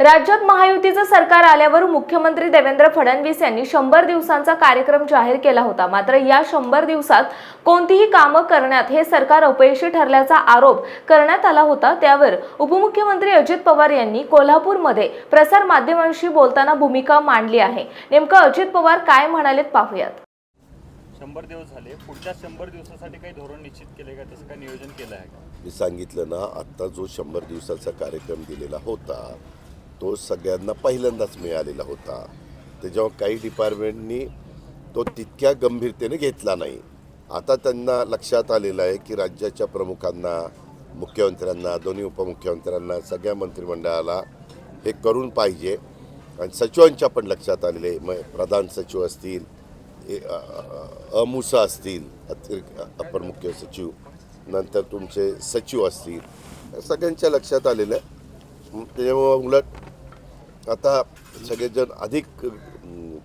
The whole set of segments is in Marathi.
राज्यात महायुतीचं सरकार आल्यावर मुख्यमंत्री देवेंद्र फडणवीस यांनी शंभर दिवसांचा कार्यक्रम जाहीर केला होता. मात्र या शंभर दिवसात कोणतीही कामं करण्यात हे सरकार अपयशी ठरल्याचा आरोप करण्यात आला होता. त्यावर उपमुख्यमंत्री अजित पवार यांनी कोल्हापूरमध्ये प्रसार माध्यमांशी बोलताना भूमिका मांडली आहे. नेमकं अजित पवार काय म्हणालेत पाहूयात. शंभर दिवस झाले. पुढच्या शंभर दिवसासाठी काही धोरण निश्चित केले का? तसं काही नियोजन केलं आहे का? मी सांगितलं ना आत्ता जो शंभर दिवसाचा कार्यक्रम दिलेला होता तो सगळ्यांना पहिल्यांदाच मिळालेला होता. त्याच्यावर काही डिपार्टमेंटनी तो तितक्या गंभीरतेने घेतला नाही. आता त्यांना लक्षात आलेलं आहे की राज्याच्या प्रमुखांना मुख्यमंत्र्यांना दोन्ही उपमुख्यमंत्र्यांना सगळ्या मंत्रिमंडळाला हे करून पाहिजे. आणि सचिवांच्या पण लक्षात आलेले मग प्रधान सचिव असतील अमुसा असतील अतिरिक्त अपर मुख्य सचिव नंतर तुमचे सचिव असतील सगळ्यांच्या लक्षात आलेलं आहे. त्याच्यामुळं उलट आता सगळेजण अधिक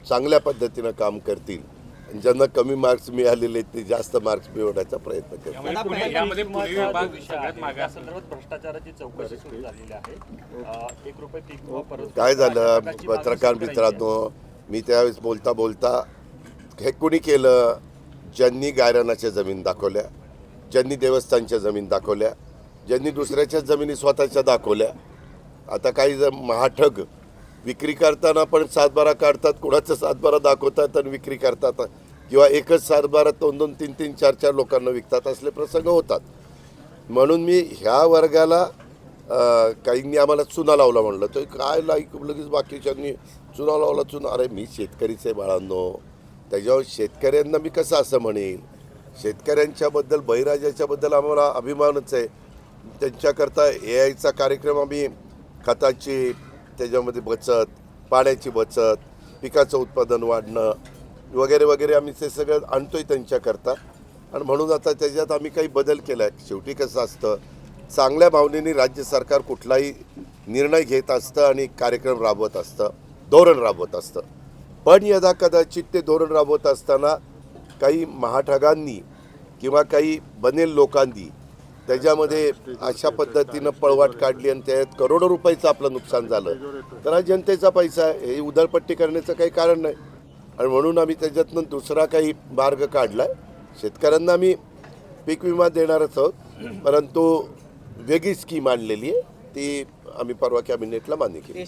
चांगल्या पद्धतीनं काम करतील. आणि ज्यांना कमी मार्क्स मिळालेले आहेत ते जास्त मार्क्स मिळवण्याचा प्रयत्न करतील. काय झालं? पत्रकार मित्रांनो मी त्यावेळेस बोलता बोलता हे कुणी केलं? ज्यांनी गायरानाच्या जमीन दाखवल्या ज्यांनी देवस्थानच्या जमीन दाखवल्या ज्यांनी दुसऱ्याच्या जमिनी स्वतःच्या दाखवल्या. आता काही जण महाठग विक्री करताना पण सातबारा काढतात कुणाचं सातबारा दाखवतात आणि विक्री करतात. किंवा एकच सातबारा दोन दोन तीन तीन चार चार लोकांना विकतात असले प्रसंग होतात. म्हणून मी ह्या वर्गाला काहींनी आम्हाला चुना लावला म्हणलं. तर काय लाईक लगेच बाकीच्यांनी चुना लावला चुना. अरे मी शेतकरीच आहे बाळांनो. त्याच्यावर शेतकऱ्यांना मी कसं असं म्हणेन? शेतकऱ्यांच्याबद्दल बहिराजाच्याबद्दल आम्हाला अभिमानच आहे. त्यांच्याकरता ए आयचा कार्यक्रम आम्ही खताची त्याच्यामध्ये बचत पाण्याची बचत पिकाचं उत्पादन वाढणं वगैरे वगैरे आम्ही ते सगळं आणतोय त्यांच्याकरता. आणि म्हणून आता त्याच्यात आम्ही काही बदल केला आहे शेवटी कसं असतं चांगल्या भावनेने राज्य सरकार कुठलाही निर्णय घेत असतं आणि कार्यक्रम राबवत असतं धोरण राबवत असतं. पण यदा कदाचित ते धोरण राबवत असताना काही महाठगांनी किंवा काही बनेल लोकांनी त्याच्यामध्ये अशा पद्धतीनं पळवाट काढली आणि त्यात करोडो रुपयाचं आपलं नुकसान झालं. तर हा जनतेचा पैसा आहे. हे उधळपट्टी करण्याचं काही कारण नाही. आणि म्हणून आम्ही त्याच्यातनं दुसरा काही मार्ग काढला आहे शेतकऱ्यांना आम्ही पीक विमा देणारच आहोत. परंतु वेगळी स्कीम आणलेली आहे. ती आम्ही परवा कॅबिनेटला मान्य केली.